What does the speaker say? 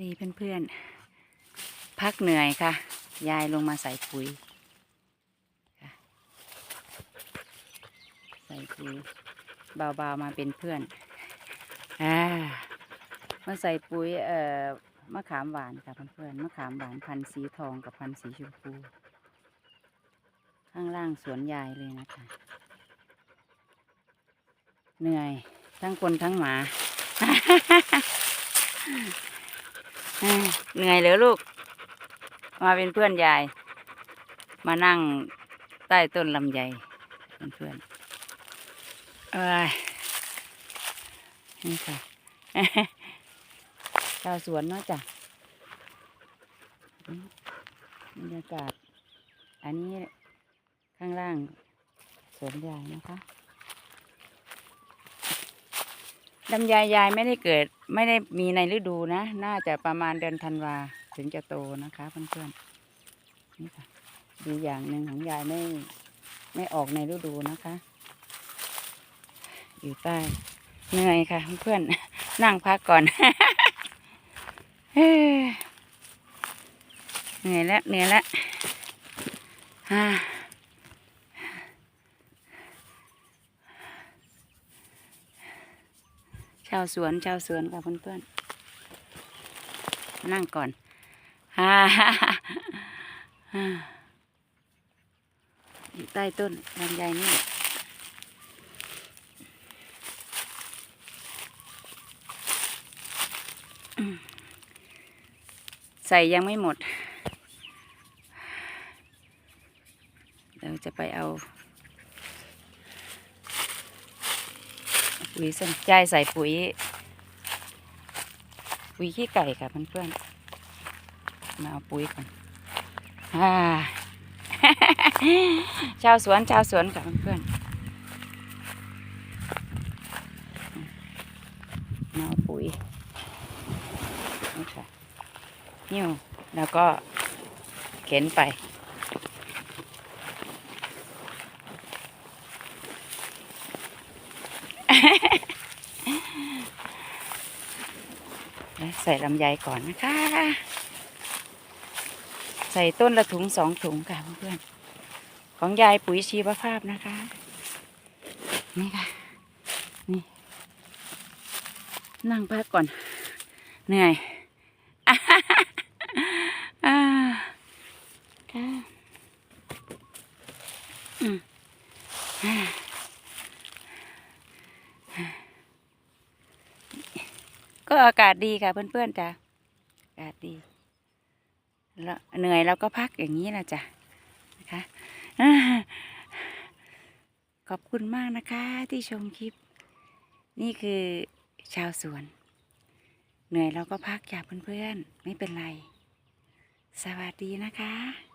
ดีเพื่อนๆ พักเหนื่อยค่ะ ยายลงมาใส่ปุ๋ยใส่ปุ๋ยเบาๆมาเป็นเพื่อนอ่ามาใส่ปุ๋ยเอ่อมะขามหวานค่ะเพื่อนๆมะขามหวานพันธุ์สีทองกับพันธุ์สีชมพู ข้างล่างสวนยายเลยนะคะ เหนื่อย ทั้งคนทั้งหมา เหนื่อยเหรือลูก มาเป็นเพื่อนยาย มานั่งใต้ต้นลำไยเป็นเพื่อนเอ้ยนี่ค่ะชาวสวนเนาะจ้ะบรรยากาศ อันนี้ข้างล่างสวนยายนะคะ ลำไยยายไม่ได้เกิดไม่ได้มีในฤดูนะ น่าจะประมาณเดือนธันวาถึงจะโตนะคะเพื่อนๆนี่ค่ะดีอย่างหนึ่งของยายไม่ไม่ออกในฤดูนะคะ อยู่ใต้เหนื่อยค่ะเพื่อนๆนั่งพักก่อนเฮ้ยเหนื่อยแล้วเหนื่อยแล้วาชาวสวนชาวสวนค่ะเพื่อนๆนั่งก่อนฮ่าอยู่ใต้ต้นลำไยนี่ใส่ยังไม่หมด เราจะไปเอา ปุ๋ยสนใจใส่ปุ๋ย ปุ๋ยขี้ไก่ค่ะเพื่อนๆมาเอาปุ๋ยก่อนอ่าชาวสวนชาวสวนค่ะเพื่อนๆมาเอาปุ๋ยนี่ค่ะนิ้วแล้วก็เข็นไป ใส่ลำไยก่อนนะคะ ใส่ต้นละถุงสองถุงค่ะเพื่อนๆของยายปุ๋ยชีวภาพนะคะ นี่ค่ะ นี่ นั่งพักก่อน เหนื่อยอ่าค่ะอืมอ่า ก็อากาศดีค่ะ เพื่อนๆจ้ะอากาศดีแล้วเหนื่อยเราก็พักอย่างนี้นะจ้ะนะคะขอบคุณมากนะคะที่ชมคลิป นี่คือชาวสวน เหนื่อยเราก็พักจ้ะเพื่อนๆ ไม่เป็นไร สวัสดีนะคะ